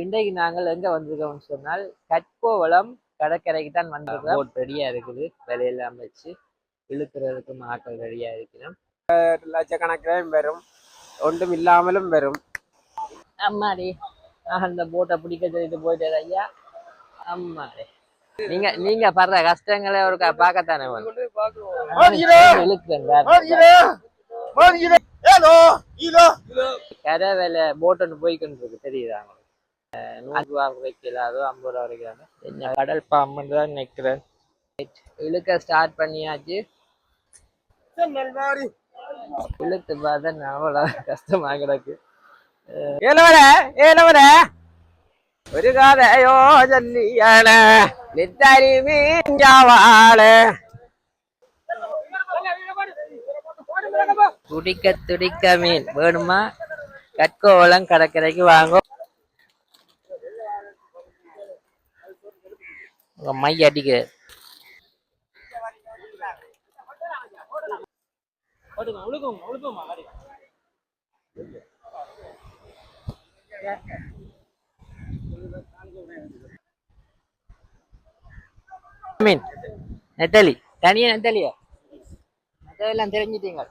இன்றைக்கு நாங்கள் எங்க வந்திருக்கோம்னு சொன்னால் கட்கோவளம் கடற்கரைக்கு தான் வந்திருக்கோம் போட் ரெடியா இருக்குது. விலையெல்லாம் வச்சு இழுக்கிறதுக்கு ஆட்கள் ரெடியா இருக்கிறோம். லட்சக்கணக்கிலும் வரும். ஒன்றும் இல்லாமலும் வரும். அம்மாடி நான் அந்த போட்டை பிடிக்க சொல்லிட்டு போயிட்டேன் ஐயா. அம்மாடி. நீங்க நீங்க படுற கஷ்டங்களை ஒரு க- பார்க்கத்தானே. இழுக்கிறேன். கரை வேலை போட் ஒன்று போய்க்கிட்டு இருக்கு தெரியுதா உங்களுக்கு? அஹ் நூறு ரூபா குறைக்கல அதோ ஐம்பது ரூபா வரைக்கும் என்ன கடல் பாம்புன்னு தான் நிற்கிறேன் இழுக்க ஸ்டார்ட் பண்ணியாச்சு. இழுத்து பார்த்தா அவ்வளோ கஷ்டமாக கிடக்கு. ஏலவர ஏலவர ஒரு காதையோ ஜல்லியான நித்தரி மீஞ்சாவாள. துடிக்க துடிக்க மீன் வேணுமா? கற்கோளம் கடற்கரைக்கு வாங்க. உங்க மை அடிக்க மீன் நெத்தலி. தனியா நெத்தலியா? நெத்தலியெல்லாம் தெரிஞ்சிட்டீங்க.